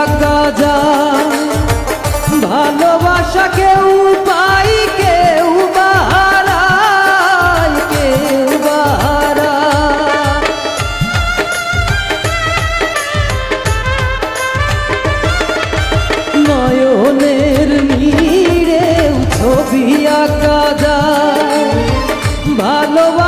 আঁকা যায় ভালোবাসা কেউ পাই কেউ বাহারায় কেউ বাহারা নয়নের নীড়েও ছবি আঁকা যায়। ভালোবাসা